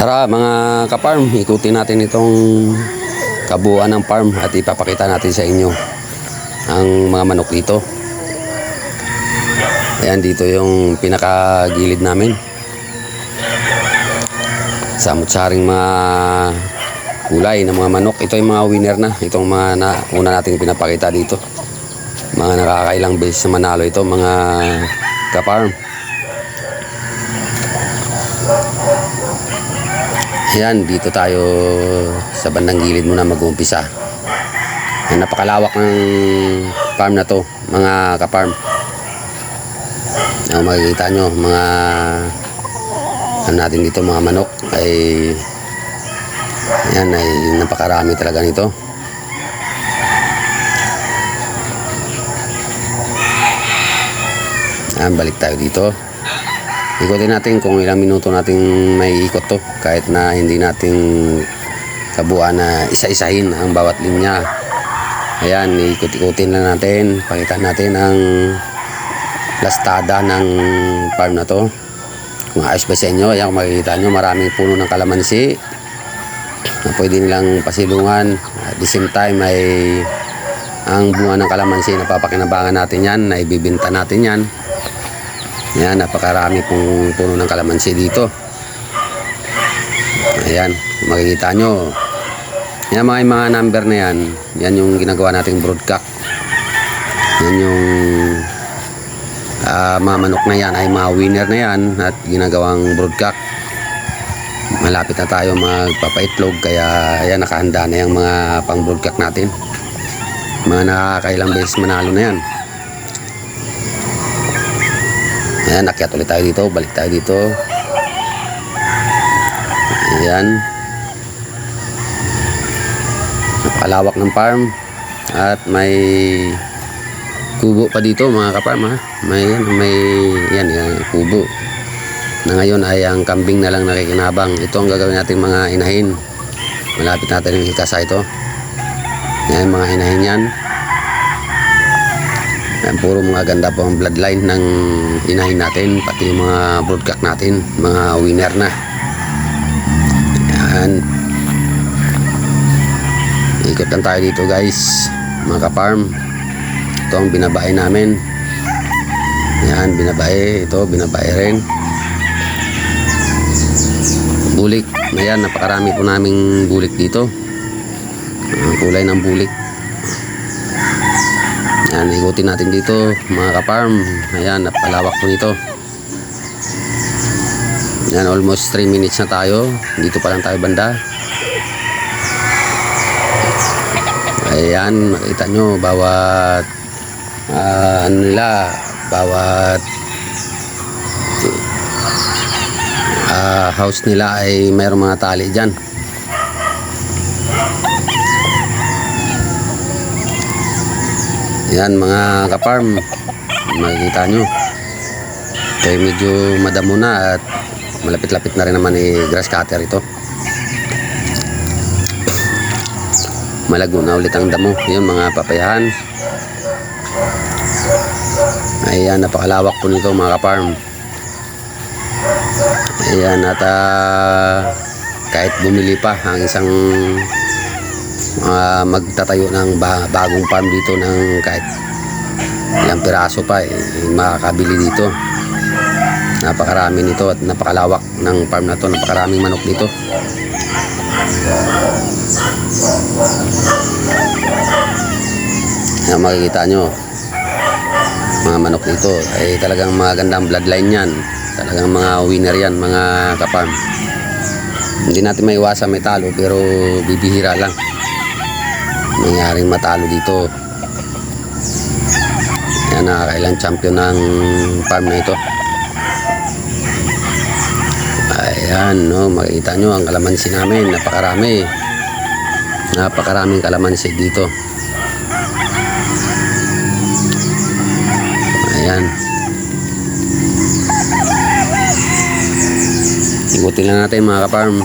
Tara mga ka-farm, ikutin natin itong kabuuan ng farm at ipapakita natin sa inyo ang mga manok dito. Ayan dito yung pinakagilid namin. Samot-saring mga kulay ng mga manok. Ito yung mga winner na. Itong mga na, una nating pinapakita dito. Mga nakakailang beses na manalo ito mga ka-farm. Ayan, dito tayo sa bandang gilid muna mag-uumpisa. Napakalawak ng farm na to, mga ka-farm. Ang makikita nyo, mga ano natin dito, mga manok ay ayan, ay napakarami talaga nito. Ayan, balik tayo dito. Ikutin natin kung ilang minuto nating may ikot to kahit na hindi natin kabuuan na isa-isahin ang bawat linya. Ayan, ikot-ikutin lang natin. Pakita natin ang lastada ng farm na to. Kung ayos ba sa inyo, ayan kung makikita nyo, maraming puno ng kalamansi na pwede nilang pasilungan. At the same time ay ang bunga ng kalamansi na papakinabangan natin yan, na ibibinta natin yan. Ayan, napakarami pong puno ng kalamansi dito. Ayan, makikita nyo. Yan mga, mga number na yan. Yan yung ginagawa nating broadcock. Yan yung ah, mga manok na yan ay mga winner na yan at ginagawang broadcock. Malapit na tayo magpapaitlog kaya ayan nakahanda na yung mga pang broadcock natin. Mga nakakailang beses manalo na yan. Ayan, nakyat ulit tayo dito. Balik tayo dito. Ayan. Napakalawak ng farm. At may kubo pa dito mga kaparm. May, may, yan, yan, kubo. Na ngayon ay ang kambing na lang nakikinabang. Ito ang gagawin natin mga inahin. Malapit natin yung ikasa ito. Yan, mga inahin yan. Yan, puro mga ganda po ang bloodline ng inahin natin, pati yung mga broadcock natin, mga winner na. Yan. Ikot lang tayo dito guys, mga ka-farm. Ito ang binabae namin. Yan, binabae. Ito, binabae rin. Bulik. Ayan, napakarami po naming bulik dito. Ang kulay ng bulik. Yan, ikutin natin dito mga ka-farm. Ayan, napalawak po nito. Yan, almost 3 minutes na tayo. Dito pa lang tayo banda. Ayan, makita nyo, bawat ah, ano nila, bawat ah, house nila ay mayroong mga tali dyan. Yan mga ka-farm, makikita nyo. Ay medyo madamo na at malapit-lapit na rin naman ni grass cutter ito. Malago na ulit ang damo. Yun mga papayahan. Ayan, napakalawak po nito mga ka-farm. Ayan, at ah, kahit bumili pa ang isang ah, magtatayo ng ba- bagong farm dito ng kahit ilang piraso pa eh, makakabili dito. Napakarami nito at napakalawak ng farm na to. Napakaraming manok dito. Na makikita nyo mga manok dito. Ay talagang magandang bloodline yan. Talagang mga winner yan mga kaparm. Hindi natin maiwasan may talo pero bibihira lang nangyaring matalo dito. Yan nakakailang champion ng farm na ito. Ayan no makikita nyo ang kalamansi namin napakarami. Napakaraming kalamansi dito. Ayan. Ikutin lang natin mga kaparm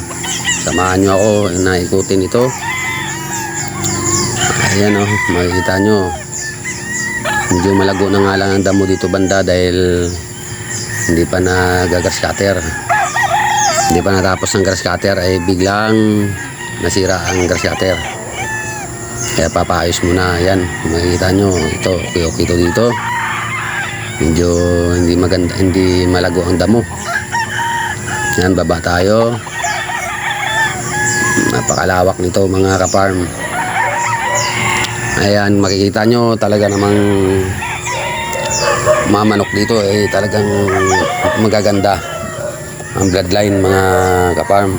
samahan nyo ako na ikutin ito Ayan oh, makikita nyo. Medyo malago na nga lang ang damo dito banda dahil hindi pa nagagas cutter. Hindi pa natapos ng grass cutter ay biglang nasira ang grass cutter. Kaya papaayos muna. Yan, makikita nyo. Ito, okay ito dito. Medyo hindi maganda, hindi malago ang damo. Yan, baba tayo. Napakalawak nito mga kaparm. Ayan, makikita nyo talaga namang mga manok dito eh talagang magaganda ang bloodline mga kaparm.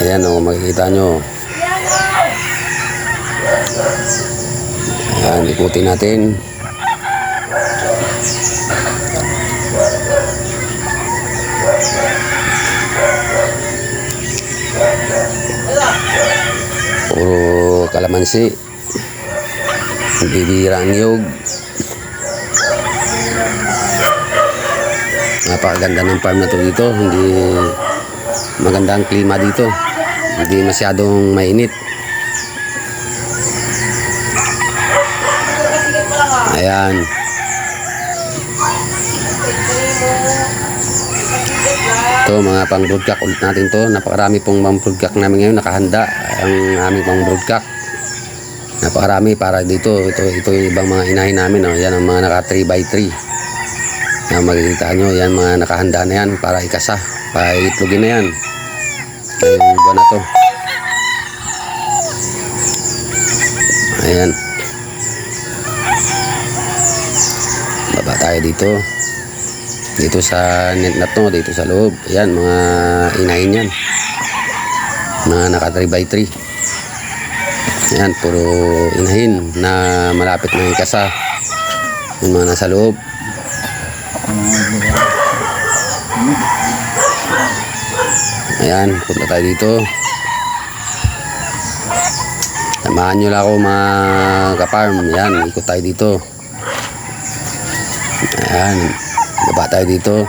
Ayan o, makikita nyo. Ayan, ikutin natin. Puro kalamansi. Bibira ang yog. Napakaganda ng farm na to dito. Hindi maganda ang klima dito. Hindi masyadong mainit. Ayan. Ito mga pang broodcock ulit natin to. Napakarami pong pang broodcock namin ngayon nakahanda ang aming pang broodcock. Napakarami para dito. Ito ito yung ibang mga inahin namin. Oh. Yan ang mga naka 3 by 3 Yan makikita nyo. Yan mga nakahanda na yan para ikasa. Para itlogin na yan. Ngayong buwan na to. Ayan. Baba tayo dito. Dito sa net na to, dito sa loob. Ayan, mga inahin yan. Mga naka 3 by 3 Ayan, puro inahin na malapit na ikasa. Yung mga nasa loob. Ayan, punta tayo dito. Samahan nyo lang ako mga kaparm. Ayan, ikot tayo dito. Ayan, baba tayo dito.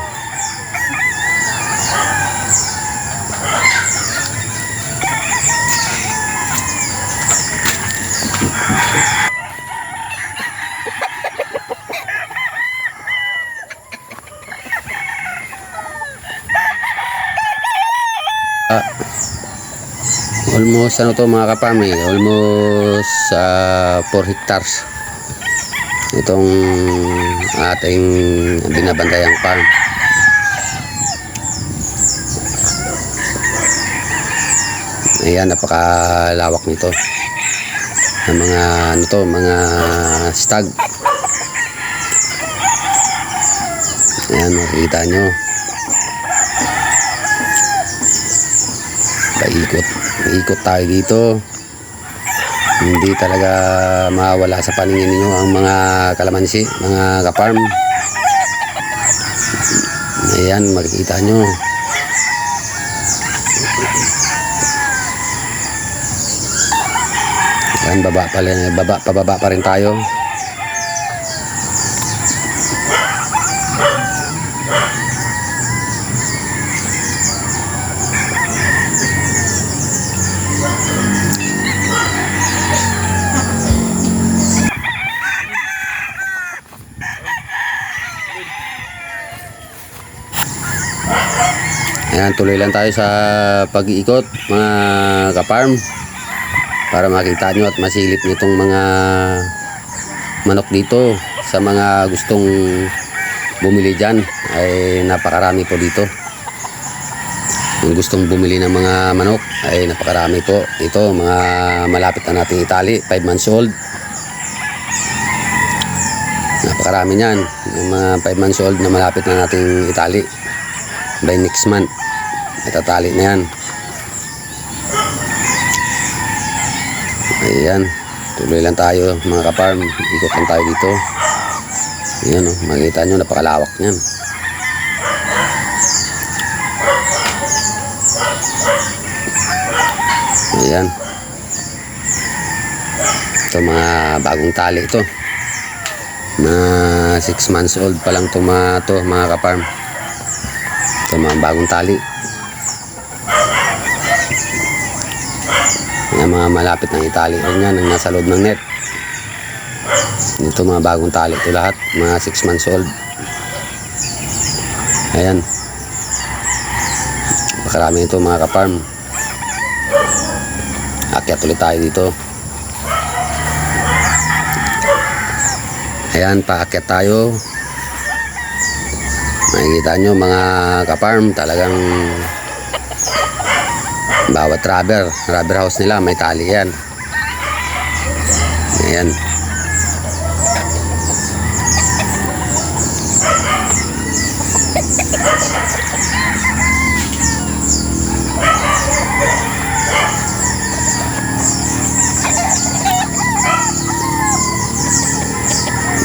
Almost ano to mga kaparm eh, almost ah, 4 hectares. Itong ating binabantayang farm. Ayan, napakalawak nito. Ng mga ano to, mga stag. Ayan, makikita nyo. Paikot. Ikot tayo dito. Hindi talaga mawala sa paningin ninyo ang mga kalamansi, mga kaparm. Ayan, makikita nyo. Ayan, baba pa, baba, pababa pa rin tayo. Ayan, tuloy lang tayo sa pag-iikot mga kaparm para makita nyo at masilip nyo itong mga manok dito sa mga gustong bumili dyan. Ay napakarami po dito. Kung gustong bumili ng mga manok ay napakarami po ito mga malapit na nating itali 5 months old. Napakarami niyan. Yung mga 5 months old na malapit na nating itali by next month Itatali na yan. Ayan. Tuloy lang tayo mga kaparm. Ikot lang tayo dito. Ayan o. Oh, makikita nyo napakalawak niyan. Ayan. Ito mga bagong tali ito. Mga 6 months old pa lang ito mga, to, mga kaparm. Ito mga bagong tali. Yung mga malapit ng itali yan, ang nasa loob ng net. Ito mga bagong tali ito lahat, mga 6 months old. Ayan. Nakarami ito mga kaparm. Akyat ulit tayo dito. Ayan, paakyat tayo. Makikita nyo mga kaparm, talagang bawat rubber, rubber house nila may tali yan. Ayan.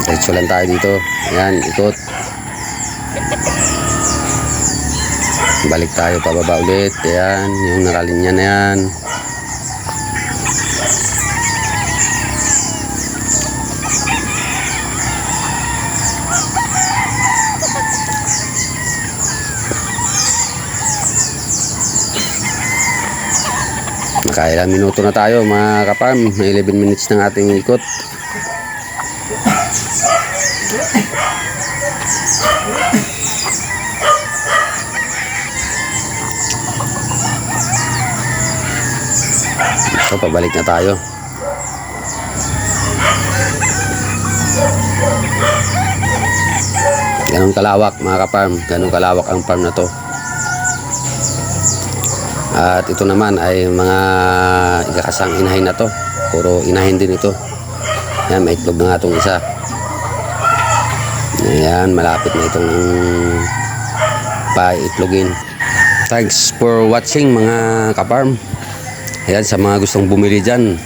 Diretso lang tayo dito. Ayan, ikot. Balik tayo pababa ulit. Ayan, yung nakalinya na yan. Nakailang minuto na tayo mga kaparm. May 11 minutes ng ating ikot. So, pabalik na tayo. Ganun kalawak mga ka-farm. Ganun kalawak ang farm na to. At ito naman ay mga ikakasang inahin na to. Puro inahin din ito. Yan, may itlog na nga itong isa. Ayan, malapit na itong pa-itlogin. Thanks for watching mga ka-farm. Ayan, sa mga gustong bumili dyan,